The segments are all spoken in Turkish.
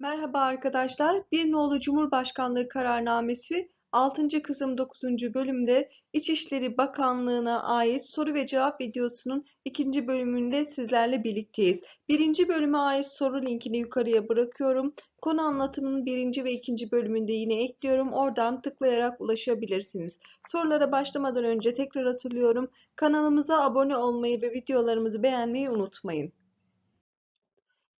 Merhaba arkadaşlar. Bir nolu Cumhurbaşkanlığı kararnamesi 6. kısım 9. bölümde İçişleri Bakanlığı'na ait soru ve cevap videosunun ikinci bölümünde sizlerle birlikteyiz. Birinci bölüme ait soru linkini yukarıya bırakıyorum. Konu anlatımının birinci ve ikinci bölümünde yine ekliyorum. Oradan tıklayarak ulaşabilirsiniz. Sorulara başlamadan önce tekrar hatırlıyorum. Kanalımıza abone olmayı ve videolarımızı beğenmeyi unutmayın.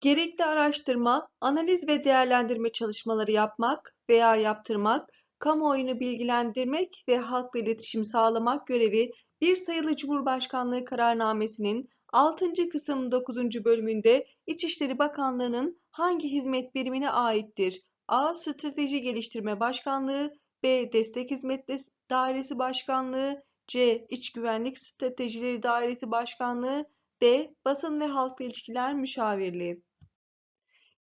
Gerekli araştırma, analiz ve değerlendirme çalışmaları yapmak veya yaptırmak, kamuoyunu bilgilendirmek ve halkla iletişim sağlamak görevi bir sayılı Cumhurbaşkanlığı kararnamesinin 6. kısım 9. bölümünde İçişleri Bakanlığı'nın hangi hizmet birimine aittir? A. Strateji Geliştirme Başkanlığı B. Destek Hizmetleri Dairesi Başkanlığı C. İç Güvenlik Stratejileri Dairesi Başkanlığı D. Basın ve Halkla İlişkiler Müşavirliği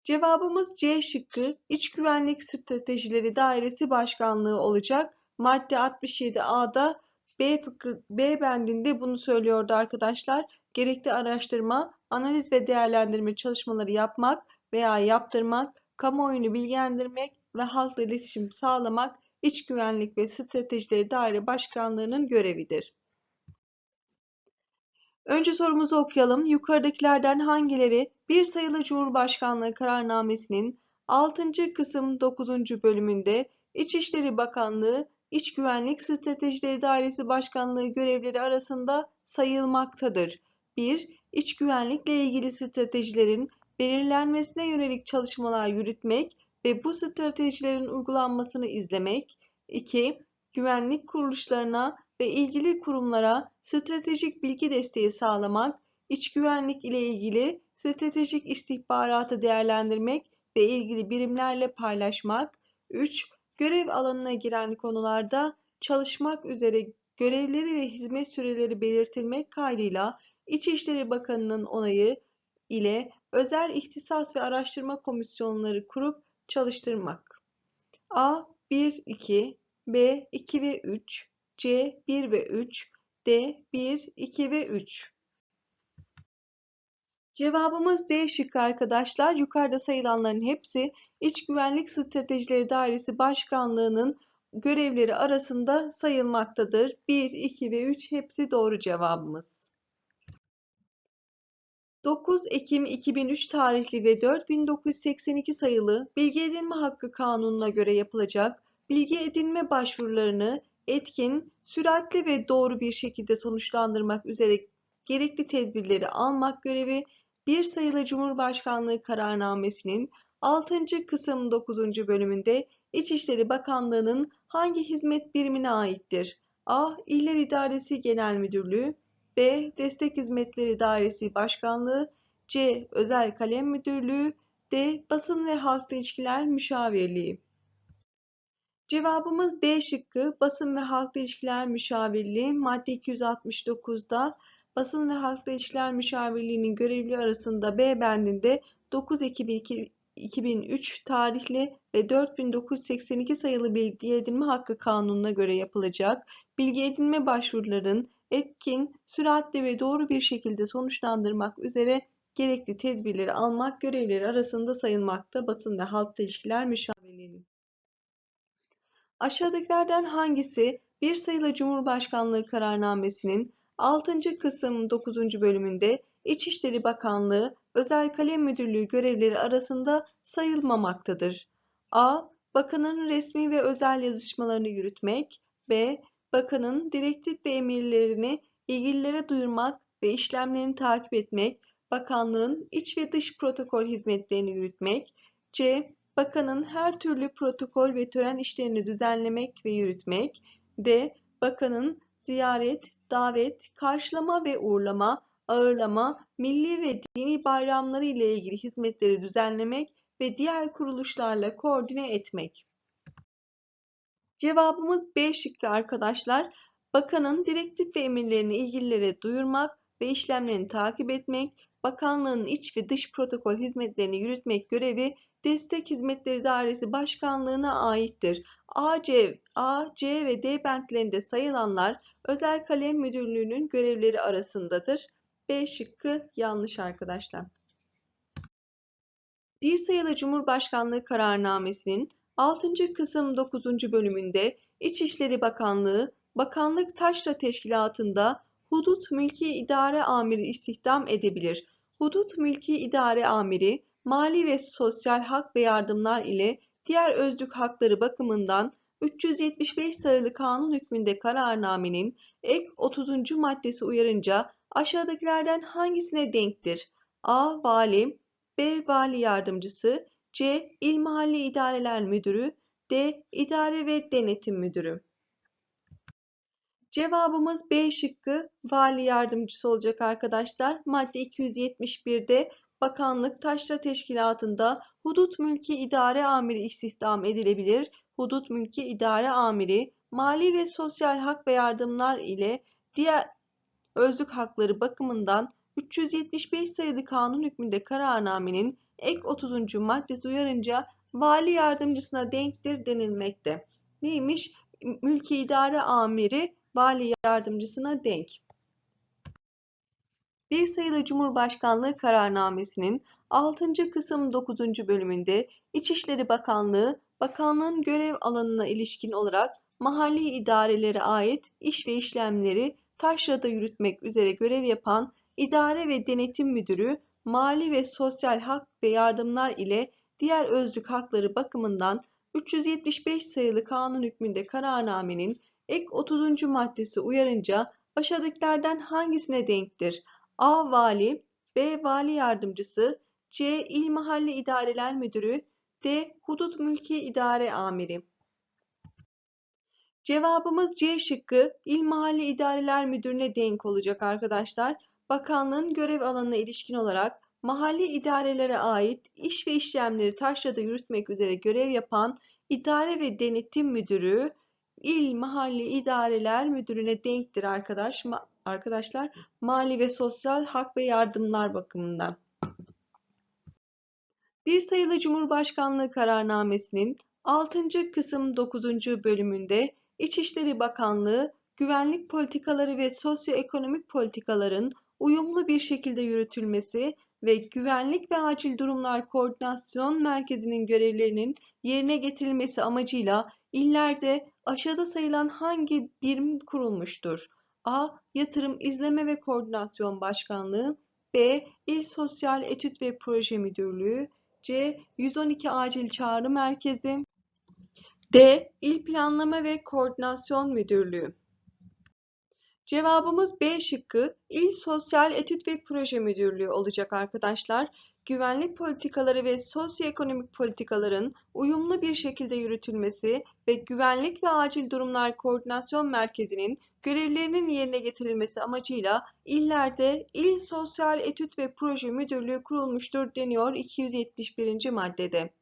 Cevabımız C şıkkı İç Güvenlik Stratejileri Dairesi Başkanlığı olacak. Madde 67A'da B, B bendinde bunu söylüyordu arkadaşlar. Gerekli araştırma, analiz ve değerlendirme çalışmaları yapmak veya yaptırmak, kamuoyunu bilgilendirmek ve halkla iletişim sağlamak İç Güvenlik ve Stratejileri Daire Başkanlığı'nın görevidir. Önce sorumuzu okuyalım. Yukarıdakilerden hangileri bir sayılı Cumhurbaşkanlığı kararnamesinin 6. kısım 9. bölümünde İçişleri Bakanlığı İç Güvenlik Stratejileri Dairesi Başkanlığı görevleri arasında sayılmaktadır. 1. İç güvenlikle ilgili stratejilerin belirlenmesine yönelik çalışmalar yürütmek ve bu stratejilerin uygulanmasını izlemek. 2. Güvenlik kuruluşlarına ve ilgili kurumlara stratejik bilgi desteği sağlamak, iç güvenlik ile ilgili stratejik istihbaratı değerlendirmek ve ilgili birimlerle paylaşmak. 3. Görev alanına giren konularda çalışmak üzere görevleri ve hizmet süreleri belirtilmek kaydıyla İçişleri Bakanı'nın onayı ile özel ihtisas ve araştırma komisyonları kurup çalıştırmak. A 1 2 B 2 ve 3 C 1 ve 3, D 1, 2 ve 3. Cevabımız D şıkkı arkadaşlar. Yukarıda sayılanların hepsi İç Güvenlik Stratejileri Dairesi Başkanlığı'nın görevleri arasında sayılmaktadır. 1, 2 ve 3 hepsi doğru cevabımız. 9 Ekim 2003 tarihli ve 4982 sayılı Bilgi Edinme Hakkı Kanunu'na göre yapılacak bilgi edinme başvurularını etkin, süratli ve doğru bir şekilde sonuçlandırmak üzere gerekli tedbirleri almak görevi bir sayılı Cumhurbaşkanlığı kararnamesinin 6. kısım 9. bölümünde İçişleri Bakanlığı'nın hangi hizmet birimine aittir? A. İller İdaresi Genel Müdürlüğü B. Destek Hizmetleri Dairesi Başkanlığı C. Özel Kalem Müdürlüğü D. Basın ve Halkla İlişkiler Müşavirliği Cevabımız D şıkkı Basın ve Halkla İlişkiler Müşavirliği madde 269'da Basın ve Halkla İlişkiler Müşavirliği'nin görevli arasında B bendinde 9 Ekim 2003 tarihli ve 4982 sayılı bilgi edinme hakkı kanununa göre yapılacak bilgi edinme başvuruların etkin, süratli ve doğru bir şekilde sonuçlandırmak üzere gerekli tedbirleri almak görevleri arasında sayılmakta basın ve halkla ilişkiler müşavirliğinin. Aşağıdakilerden hangisi bir sayılı Cumhurbaşkanlığı kararnamesinin 6. kısım 9. bölümünde İçişleri Bakanlığı Özel Kalem Müdürlüğü görevleri arasında sayılmamaktadır? A. Bakanın resmi ve özel yazışmalarını yürütmek. B. Bakanın direktif ve emirlerini ilgililere duyurmak ve işlemlerini takip etmek. Bakanlığın iç ve dış protokol hizmetlerini yürütmek. C. Bakanın her türlü protokol ve tören işlerini düzenlemek ve yürütmek. D. Bakanın ziyaret, davet, karşılama ve uğurlama, ağırlama, milli ve dini bayramları ile ilgili hizmetleri düzenlemek ve diğer kuruluşlarla koordine etmek. Cevabımız B şıkkı arkadaşlar. Bakanın direktif ve emirlerini ilgililere duyurmak ve işlemlerini takip etmek, bakanlığın iç ve dış protokol hizmetlerini yürütmek görevi Destek Hizmetleri Dairesi Başkanlığı'na aittir. A, C, A, C ve D bentlerinde sayılanlar Özel Kalem Müdürlüğü'nün görevleri arasındadır. B şıkkı yanlış arkadaşlar. Bir sayılı Cumhurbaşkanlığı kararnamesinin 6. kısım 9. bölümünde İçişleri Bakanlığı, Bakanlık Taşra Teşkilatı'nda Hudut Mülki İdare Amiri istihdam edebilir. Hudut Mülki İdare Amiri, mali ve sosyal hak ve yardımlar ile diğer özlük hakları bakımından 375 sayılı kanun hükmünde kararnamenin ek 30. maddesi uyarınca aşağıdakilerden hangisine denktir? A. Vali B. Vali Yardımcısı C. İl Mahalli İdareler Müdürü D. İdare ve Denetim Müdürü Cevabımız B şıkkı vali yardımcısı olacak arkadaşlar. Madde 271'de Bakanlık Taşra Teşkilatı'nda Hudut Mülki İdare Amiri istihdam edilebilir. Hudut Mülki İdare Amiri mali ve sosyal hak ve yardımlar ile diğer özlük hakları bakımından 375 sayılı kanun hükmünde kararnamenin ek 30. maddesi uyarınca vali yardımcısına denktir denilmekte. Neymiş? Mülki idare amiri vali yardımcısına denk. Bir sayılı Cumhurbaşkanlığı kararnamesinin 6. kısım 9. bölümünde İçişleri Bakanlığı, bakanlığın görev alanına ilişkin olarak mahalli idarelere ait iş ve işlemleri taşrada yürütmek üzere görev yapan İdare ve Denetim Müdürü, mali ve sosyal hak ve yardımlar ile diğer özlük hakları bakımından 375 sayılı kanun hükmünde kararnamenin ek 30. maddesi uyarınca aşağıdakilerden hangisine denktir? A. Vali B. Vali Yardımcısı C. İl Mahalli İdareler Müdürü D. Hudut Mülki İdare Amiri Cevabımız C şıkkı İl Mahalli İdareler Müdürü'ne denk olacak arkadaşlar. Bakanlığın görev alanına ilişkin olarak mahalli idarelere ait iş ve işlemleri taşrada yürütmek üzere görev yapan İdare ve Denetim Müdürü İl Mahalli İdareler Müdürü'ne denktir arkadaş, arkadaşlar. Mali ve sosyal hak ve yardımlar bakımından. Bir sayılı Cumhurbaşkanlığı kararnamesinin 6. kısım 9. bölümünde İçişleri Bakanlığı, güvenlik politikaları ve sosyoekonomik politikaların uyumlu bir şekilde yürütülmesi ve Güvenlik ve Acil Durumlar Koordinasyon Merkezi'nin görevlerinin yerine getirilmesi amacıyla illerde aşağıda sayılan hangi birim kurulmuştur? A. Yatırım İzleme ve Koordinasyon Başkanlığı B. İl Sosyal Etüt ve Proje Müdürlüğü C. 112 Acil Çağrı Merkezi D. İl Planlama ve Koordinasyon Müdürlüğü Cevabımız B şıkkı İl Sosyal Etüt ve Proje Müdürlüğü olacak arkadaşlar. Güvenlik politikaları ve sosyoekonomik politikaların uyumlu bir şekilde yürütülmesi ve Güvenlik ve Acil Durumlar Koordinasyon Merkezi'nin görevlerinin yerine getirilmesi amacıyla illerde İl Sosyal Etüt ve Proje Müdürlüğü kurulmuştur deniyor 271. maddede.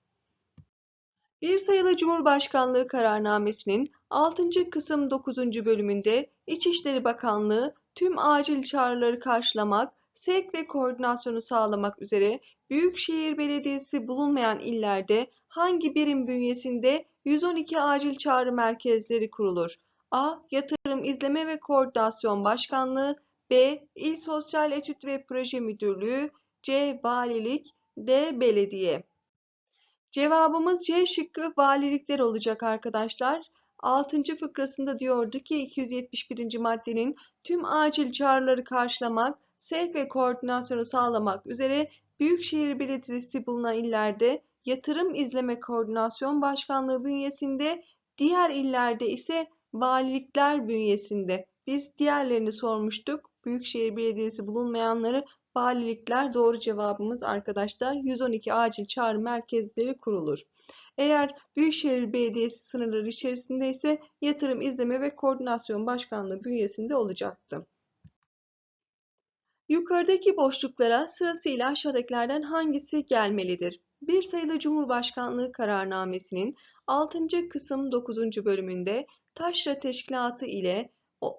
Bir sayılı Cumhurbaşkanlığı kararnamesinin 6. kısım 9. bölümünde İçişleri Bakanlığı tüm acil çağrıları karşılamak, sevk ve koordinasyonu sağlamak üzere Büyükşehir Belediyesi bulunmayan illerde hangi birim bünyesinde 112 acil çağrı merkezleri kurulur? A. Yatırım İzleme ve Koordinasyon Başkanlığı B. İl Sosyal Etüt ve Proje Müdürlüğü C. Valilik D. Belediye Cevabımız C şıkkı valilikler olacak arkadaşlar. 6. fıkrasında diyordu ki 271. maddenin tüm acil çağrıları karşılamak, sevk ve koordinasyonu sağlamak üzere Büyükşehir Belediyesi bulunan illerde Yatırım İzleme Koordinasyon Başkanlığı bünyesinde, diğer illerde ise valilikler bünyesinde. Biz diğerlerini sormuştuk. Büyükşehir Belediyesi bulunmayanları valilikler doğru cevabımız arkadaşlar. 112 acil çağrı merkezleri kurulur. Eğer Büyükşehir Belediyesi sınırları içerisinde ise Yatırım İzleme ve Koordinasyon Başkanlığı bünyesinde olacaktı. Yukarıdaki boşluklara sırasıyla aşağıdakilerden hangisi gelmelidir? Bir sayılı Cumhurbaşkanlığı kararnamesinin 6. kısım 9. bölümünde Taşra Teşkilatı ile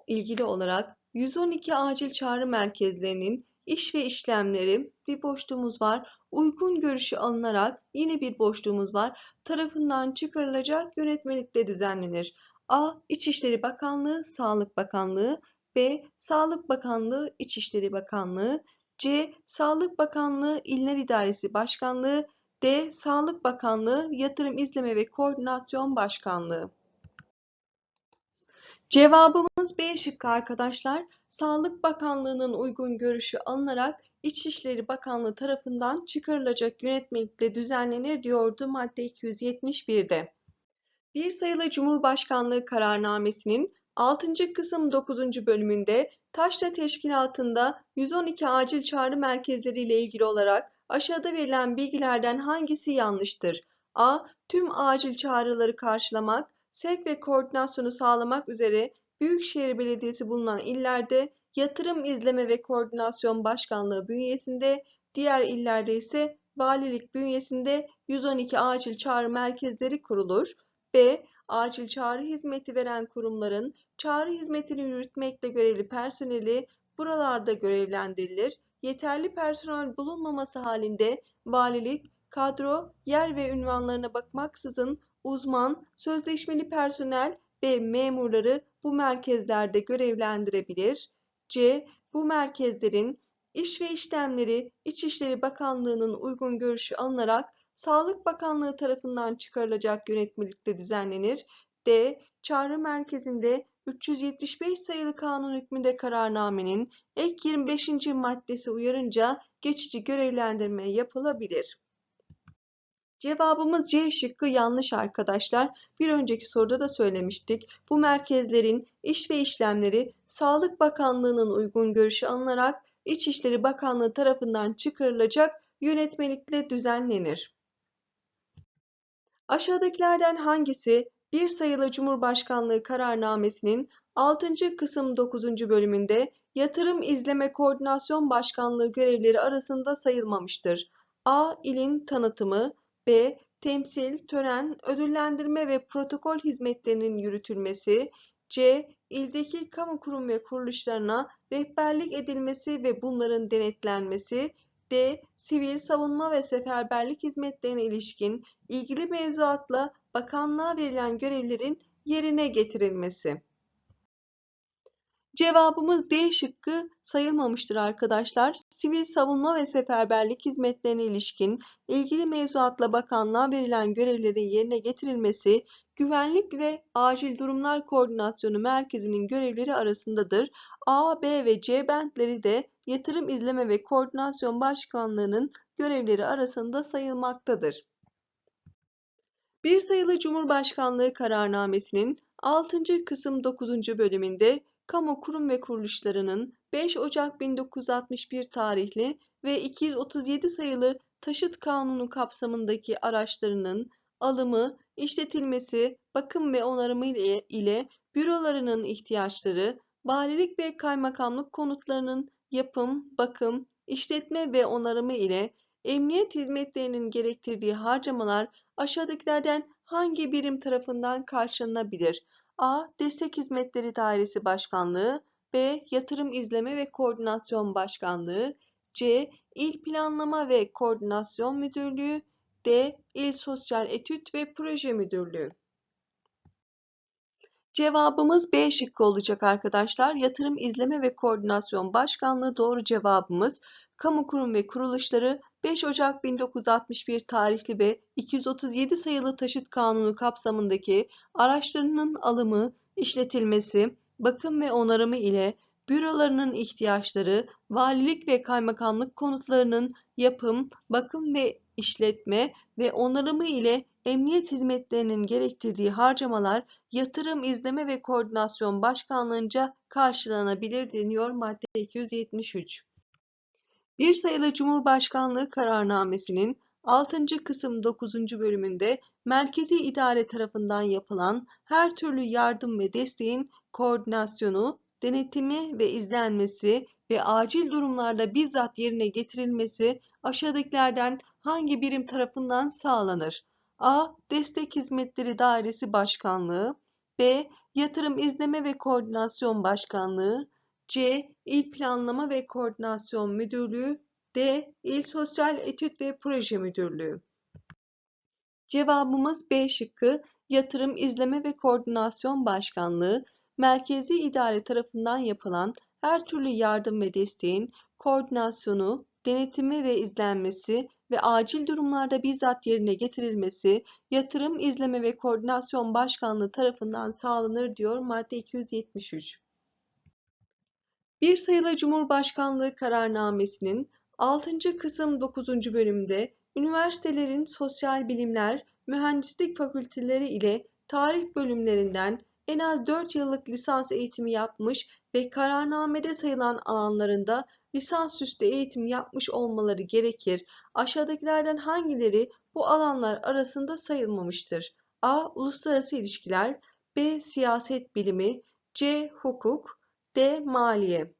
ilgili olarak 112 acil çağrı merkezlerinin iş ve işlemleri bir boşluğumuz var. Uygun görüşü alınarak yine bir boşluğumuz var. Tarafından çıkarılacak yönetmelikle düzenlenir. A. İçişleri Bakanlığı, Sağlık Bakanlığı B. Sağlık Bakanlığı, İçişleri Bakanlığı C. Sağlık Bakanlığı, İller İdaresi Başkanlığı D. Sağlık Bakanlığı Yatırım İzleme ve Koordinasyon Başkanlığı. Cevabımız B şıkkı arkadaşlar. Sağlık Bakanlığı'nın uygun görüşü alınarak İçişleri Bakanlığı tarafından çıkarılacak yönetmelikle düzenlenir diyordu madde 271'de. Bir sayılı Cumhurbaşkanlığı kararnamesinin 6. kısım 9. bölümünde Taşra Teşkilatı'nda 112 acil çağrı merkezleri ile ilgili olarak aşağıda verilen bilgilerden hangisi yanlıştır? A. Tüm acil çağrıları karşılamak, sevk ve koordinasyonu sağlamak üzere Büyükşehir Belediyesi bulunan illerde Yatırım İzleme ve Koordinasyon Başkanlığı bünyesinde, diğer illerde ise valilik bünyesinde 112 acil çağrı merkezleri kurulur. B. Acil çağrı hizmeti veren kurumların çağrı hizmetini yürütmekle görevli personeli buralarda görevlendirilir. Yeterli personel bulunmaması halinde valilik, kadro, yer ve ünvanlarına bakmaksızın uzman, sözleşmeli personel ve memurları bu merkezlerde görevlendirebilir. C. Bu merkezlerin iş ve işlemleri İçişleri Bakanlığı'nın uygun görüşü alınarak Sağlık Bakanlığı tarafından çıkarılacak yönetmelikle düzenlenir. D. Çağrı merkezinde 375 sayılı kanun hükmünde kararnamenin ek 25. maddesi uyarınca geçici görevlendirme yapılabilir. Cevabımız C şıkkı yanlış arkadaşlar. Bir önceki soruda da söylemiştik. Bu merkezlerin iş ve işlemleri Sağlık Bakanlığı'nın uygun görüşü alınarak İçişleri Bakanlığı tarafından çıkarılacak yönetmelikle düzenlenir. Aşağıdakilerden hangisi bir sayılı Cumhurbaşkanlığı kararnamesinin 6. kısım 9. bölümünde Yatırım İzleme Koordinasyon Başkanlığı görevleri arasında sayılmamıştır? A. İlin tanıtımı B. Temsil, tören, ödüllendirme ve protokol hizmetlerinin yürütülmesi C. İldeki kamu kurum ve kuruluşlarına rehberlik edilmesi ve bunların denetlenmesi D. Sivil savunma ve seferberlik hizmetlerine ilişkin ilgili mevzuatla bakanlığa verilen görevlerin yerine getirilmesi. Cevabımız D şıkkı sayılmamıştır arkadaşlar. Sivil savunma ve seferberlik hizmetlerine ilişkin ilgili mevzuatla bakanlığa verilen görevlerin yerine getirilmesi Güvenlik ve Acil Durumlar Koordinasyonu Merkezi'nin görevleri arasındadır. A, B ve C bentleri de Yatırım İzleme ve Koordinasyon Başkanlığı'nın görevleri arasında sayılmaktadır. Bir sayılı Cumhurbaşkanlığı kararnamesinin 6. kısım 9. bölümünde kamu kurum ve kuruluşlarının 5 Ocak 1961 tarihli ve 237 sayılı Taşıt Kanunu kapsamındaki araçlarının alımı, işletilmesi, bakım ve onarımı ile, bürolarının ihtiyaçları, valilik ve kaymakamlık konutlarının yapım, bakım, işletme ve onarımı ile emniyet hizmetlerinin gerektirdiği harcamalar aşağıdakilerden hangi birim tarafından karşılanabilir? A. Destek Hizmetleri Dairesi Başkanlığı B. Yatırım İzleme ve Koordinasyon Başkanlığı C. İl Planlama ve Koordinasyon Müdürlüğü D. İl Sosyal Etüt ve Proje Müdürlüğü Cevabımız B şıkkı olacak arkadaşlar. Yatırım İzleme ve Koordinasyon Başkanlığı doğru cevabımız. Kamu kurum ve kuruluşları 5 Ocak 1961 tarihli ve 237 sayılı taşıt kanunu kapsamındaki araçlarının alımı, işletilmesi, bakım ve onarımı ile bürolarının ihtiyaçları, valilik ve kaymakamlık konutlarının yapım, bakım ve işletme ve onarımı ile emniyet hizmetlerinin gerektirdiği harcamalar yatırım izleme ve koordinasyon başkanlığınca karşılanabilir deniyor madde 273. Bir sayılı Cumhurbaşkanlığı kararnamesinin 6. kısım 9. bölümünde merkezi idare tarafından yapılan her türlü yardım ve desteğin koordinasyonu, denetimi ve izlenmesi ve acil durumlarda bizzat yerine getirilmesi aşağıdakilerden hangi birim tarafından sağlanır? A. Destek Hizmetleri Dairesi Başkanlığı B. Yatırım İzleme ve Koordinasyon Başkanlığı C. İl Planlama ve Koordinasyon Müdürlüğü D. İl Sosyal Etüt ve Proje Müdürlüğü Cevabımız B şıkkı Yatırım İzleme ve Koordinasyon Başkanlığı merkezi idare tarafından yapılan her türlü yardım ve desteğin koordinasyonu, denetimi ve izlenmesi ve acil durumlarda bizzat yerine getirilmesi Yatırım İzleme ve Koordinasyon Başkanlığı tarafından sağlanır diyor madde 273. Bir sayılı Cumhurbaşkanlığı kararnamesinin 6. kısım 9. bölümde üniversitelerin sosyal bilimler, mühendislik fakülteleri ile tarih bölümlerinden en az 4 yıllık lisans eğitimi yapmış ve kararnamede sayılan alanlarında lisansüstü eğitim yapmış olmaları gerekir. Aşağıdakilerden hangileri bu alanlar arasında sayılmamıştır? A. Uluslararası ilişkiler B. Siyaset bilimi C. Hukuk D. Maliye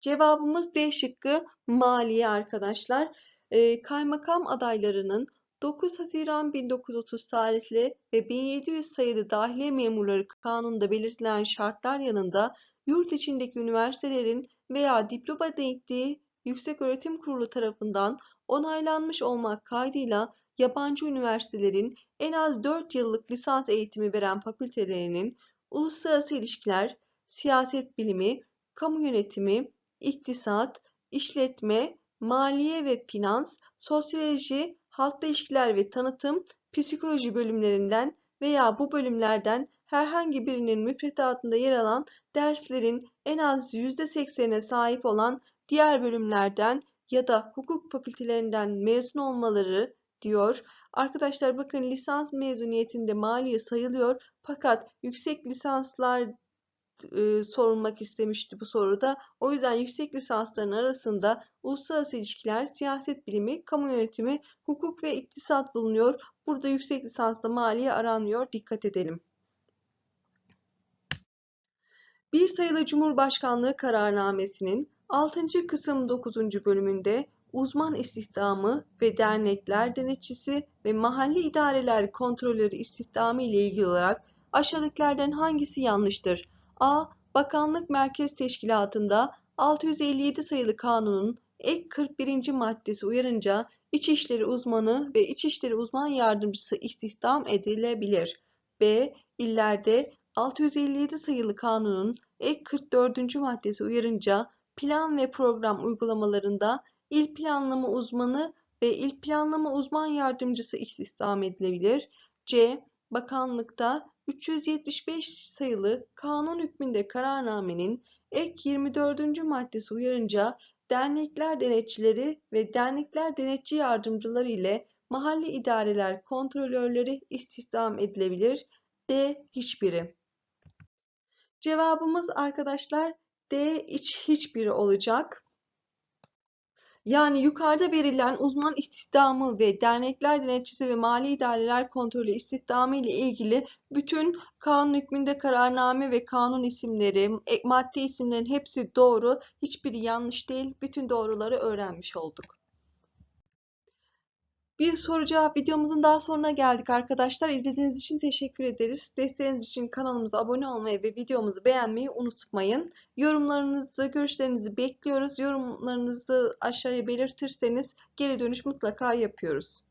Cevabımız D şıkkı maliye arkadaşlar. Ee, kaymakam adaylarının 9 Haziran 1930 tarihli ve 1700 sayılı dahiliye memurları kanununda belirtilen şartlar yanında yurt içindeki üniversitelerin veya diploma denkliği Yükseköğretim Kurulu tarafından onaylanmış olmak kaydıyla yabancı üniversitelerin en az 4 yıllık lisans eğitimi veren fakültelerinin uluslararası ilişkiler, siyaset bilimi, kamu yönetimi, iktisat, işletme, maliye ve finans, sosyoloji, halkla ilişkiler ve tanıtım, psikoloji bölümlerinden veya bu bölümlerden herhangi birinin müfredatında yer alan derslerin en az %80'e sahip olan diğer bölümlerden ya da hukuk fakültelerinden mezun olmaları diyor. Arkadaşlar bakın lisans mezuniyetinde maliye sayılıyor fakat yüksek lisanslar e, sorulmak istemişti bu soruda. O yüzden yüksek lisansların arasında uluslararası ilişkiler, siyaset bilimi, kamu yönetimi, hukuk ve iktisat bulunuyor. Burada yüksek lisansta maliye aranmıyor. Dikkat edelim. Bir sayılı Cumhurbaşkanlığı kararnamesinin 6. kısım 9. bölümünde uzman istihdamı ve dernekler denetçisi ve mahalli idareler kontrolörü istihdamı ile ilgili olarak aşağıdakilerden hangisi yanlıştır? A. Bakanlık Merkez Teşkilatı'nda 657 sayılı kanunun ek 41. maddesi uyarınca İçişleri uzmanı ve İçişleri uzman yardımcısı istihdam edilebilir. B. İllerde 657 sayılı kanunun ek 44. maddesi uyarınca plan ve program uygulamalarında il planlama uzmanı ve il planlama uzman yardımcısı istihdam edilebilir. C. Bakanlıkta 375 sayılı kanun hükmünde kararnamenin ek 24. maddesi uyarınca dernekler denetçileri ve dernekler denetçi yardımcıları ile mahalli idareler kontrolörleri istihdam edilebilir. D. Hiçbiri. Cevabımız arkadaşlar D. iç hiçbiri olacak. Yani yukarıda verilen uzman istihdamı ve dernekler denetçisi ve mali idareler kontrolü istihdamı ile ilgili bütün kanun hükmünde kararname ve kanun isimleri, madde isimlerin hepsi doğru. Hiçbiri yanlış değil. Bütün doğruları öğrenmiş olduk. Bir soru cevap videomuzun daha sonuna geldik arkadaşlar. İzlediğiniz için teşekkür ederiz. Desteğiniz için kanalımıza abone olmayı ve videomuzu beğenmeyi unutmayın. Yorumlarınızı, görüşlerinizi bekliyoruz. Yorumlarınızı aşağıya belirtirseniz geri dönüş mutlaka yapıyoruz.